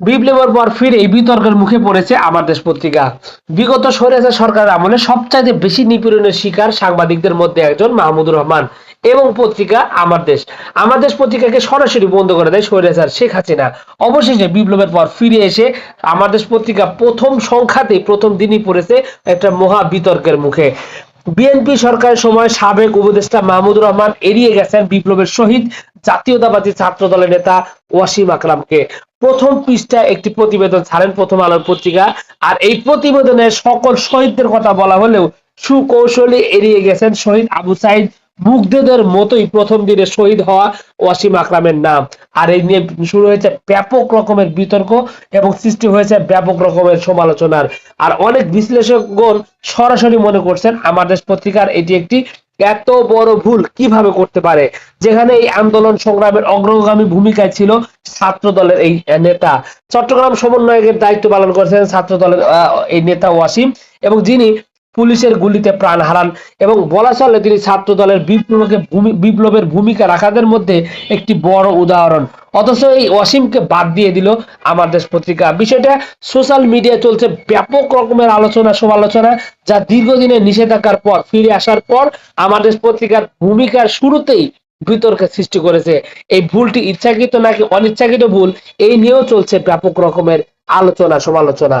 বিপ্লবের পর ফিরে এই বিতর্কের মুখে পড়েছে আমার দেশ পত্রিকা। বিগত স্বৈরাচার সরকারের আমলে সবচাইতে বেশি নিপীড়নের শিকার সাংবাদিকদের মধ্যে একজন মাহমুদুর রহমান এবং পত্রিকা আমার দেশ। আমার দেশ পত্রিকাকে সরাসরি বন্ধ করে দেয় স্বৈরাচার শেখ হাসিনা। অবশেষে বিপ্লবের পর ফিরে এসে আমার দেশ পত্রিকা প্রথম সংখ্যাতেই প্রথম দিনই পড়েছে একটা মহা বিতর্কের মুখে। বিএনপি সরকারের সময় সাবেক উপদেষ্টা মাহমুদুর রহমান এড়িয়ে গেছেন বিপ্লবের শহীদ জাতীয়তাবাদী ছাত্র দলের নেতা ওয়াসিম আকরামকে। প্রথম পৃষ্ঠায় একটি প্রতিবেদন ছাড়েন প্রথম আলোর পত্রিকা। আর এই প্রতিবেদনে সকল শহীদদের কথা বলা হলেও সুকৌশলে এড়িয়ে গেছেন শহীদ আবু সাইদ মুগ্ধদের মতোই প্রথম দিনে শহীদ হওয়া ওয়াসিম আকরামের নাম। আর এই নিয়ে শুরু হয়েছে ব্যাপক রকমের বিতর্ক এবং সৃষ্টি হয়েছে ব্যাপক রকমের সমালোচনার। আর অনেক বিশ্লেষকগণ সরাসরি মনে করছেন, আমার দেশ পত্রিকার এটি একটি এত বড় ভুল কীভাবে করতে পারে? যেখানে এই আন্দোলন সংগ্রামের অগ্রগামী ভূমিকায় ছিল ছাত্র দলের এই নেতা। চট্টগ্রাম সমন্বয়কের দায়িত্ব পালন করেছেন ছাত্র দলের এই নেতা ওয়াসিম এবং যিনি পুলিশের গুলিতে প্রাণ হারান এবং বলা চলে তিনি ছাত্র দলের বিপ্লবকে বিপ্লবের ভূমিকা রাখাদের মধ্যে একটি বড় উদাহরণ। অথচ এই অসীমকে বাদ দিয়ে দিল আমার দেশ পত্রিকা। বিষয়টা সোশ্যাল মিডিয়ায় চলছে ব্যাপক রকমের আলোচনা, সমালোচনা, যা দীর্ঘদিনের নিষেধাজ্ঞার পর ফিরে আসার পর আমার দেশ পত্রিকার ভূমিকার শুরুতেই বিতর্কের সৃষ্টি করেছে। এই ভুলটি ইচ্ছাকৃত নাকি অনিচ্ছাকৃত ভুল, এই নিয়েও চলছে ব্যাপক রকমের আলোচনা, সমালোচনা।